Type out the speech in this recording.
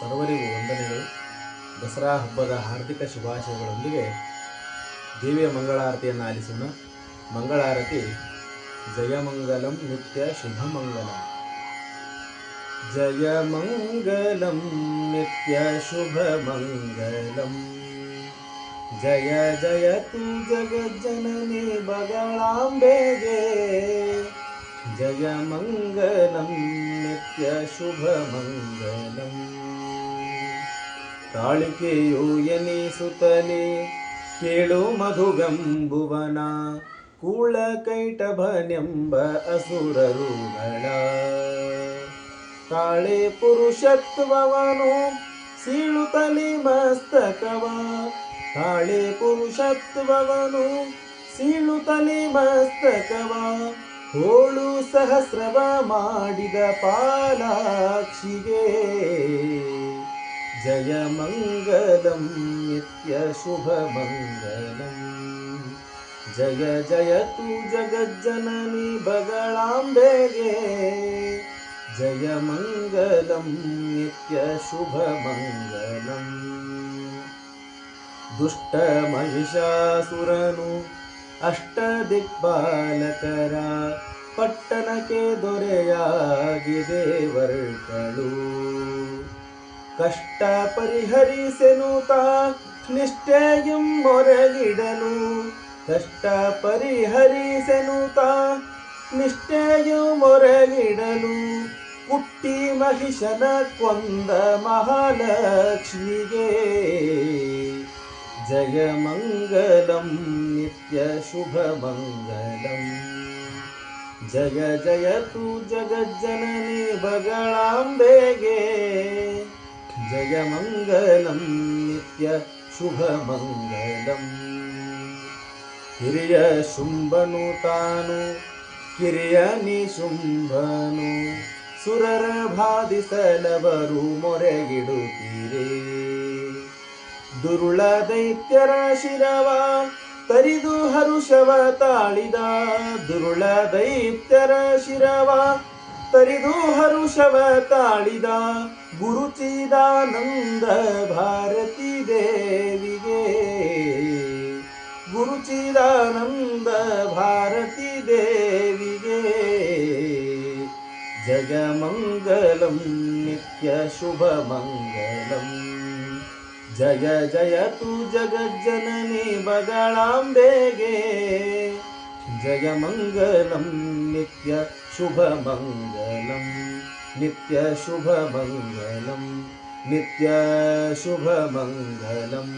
ಸರ್ವರಿಗೂ ವಂದನೆಗಳು. ದಸರಾ ಹಬ್ಬದ ಹಾರ್ದಿಕ ಶುಭಾಶಯಗಳೊಂದಿಗೆ ದೇವಿಯ ಮಂಗಳಾರತಿಯನ್ನು ಆಲಿಸೋಣ. ಮಂಗಳಾರತಿ ಜಯಮಂಗಲಂ ನಿತ್ಯ ಶುಭಮಂಗಲಂ ಜಯಮಂಗಲಂ ನಿತ್ಯ ಶುಭಮಂಗಲಂ ಜಯ ಜಯತು ಜಗಜ್ಜನನಿ ಬಗಳಾಂಬೆಗೆ. ಜಯ ಮಂಗಲಂ ನಿತ್ಯ ಶುಭಮಂಗಲಂ ತಾಳಿಕೆಯು ಎನಿಸುತ್ತಲೇ. ಕೇಳು ಮಧುಗಂಬುವನ, ಕೂಳ ಕೈಟಭನೆಂಬ ಅಸುರರುಗಳ. ತಾಳೆ ಪುರುಷತ್ವವನು ಸೀಳುತ್ತಲಿ ಮಸ್ತಕವ. ತಾಳೆ ಪುರುಷತ್ವವನು ಸೀಳುತ್ತಲಿ ಮಸ್ತಕವ. ಹೋಳು ಸಹಸ್ರವ ಮಾಡಿದ ಪಾಲಾಕ್ಷಿಗೆ. ಜಯ ಮಂಗಲಂ ನಿತ್ಯ ಶುಭ ಮಂಗಲಂ ಜಯ ಜಯತು ಜಗಜ್ಜನನಿ ಬಗಳಾಂಬೆಗೆ ಜಯ ಮಂಗಲಂ ನಿತ್ಯ ಶುಭ ಮಂಗಲಂ ದುಷ್ಟ ಮಹಿಷಾಸುರನು ಅಷ್ಟ ದಿಕ್ಪಾಲಕರ ಪಟ್ಟಣಕ್ಕೆ ದೊರೆಯಾಗಿದೆ ವರ್ಗಳು ಕಷ್ಟ ಪರಿಹರಿಸೆನುತ ನಿಷ್ಠೆಯಂ ಮೊರಗಿಡನು ಕಷ್ಟ ಪರಿಹರಿಸೆನುತ ನಿಷ್ಠೆಯು ಮೊರಗಿಡಲು ಕುಟ್ಟಿ ಮಹಿಷನ ಕೊಂದ ಮಹಾಲಕ್ಷ್ಮಿಗೆ. ಜಯ ಮಂಗಲಂ ನಿತ್ಯ ಶುಭ ಮಂಗಲಂ ಜಯ ಜಯತು ಜಗಜ್ಜನನಿ ಬಗಳಾಂಬೆಗೆ. ಜಯ ಮಂಗಲಂ ನಿತ್ಯ ಶುಭ ಮಂಗಲಂ ಹಿರಿಯ ಶುಂಭನು ತಾನು, ಕಿರಿಯ ನಿಶುಂಭನು ಸುರರ ಬಾಧಿಸಲವರು ಮೊರೆಗಿಡುತ್ತೀರಿ. ದುರುಳ ದೈತ್ಯರ ಶಿರವ, ತರಿದು ಹರುಷವ ತಾಳಿದ. ದುರುಳ ದೈತ್ಯರ ಶಿರವ ತರಿದು ಹರುಷವ ತಾಳಿದ ಗುರುಚಿದಾನಂದ ಭಾರತಿ ದೇವಿಗೆ. ಗುರುಚಿದಾನಂದ ಭಾರತಿ ದೇವಿಗೆ. ಜಗಮಂಗಲಂ ನಿತ್ಯ ಶುಭ ಮಂಗಲಂ. ಜಯ ಜಯತು ಜಗಜ್ಜನನಿ ಬಗಳಾಂಬೆಗೆ जयमङ्गलं नित्यशुभमङ्गलं नित्यशुभबहुन्दलं नित्यशुभबहुन्दलम्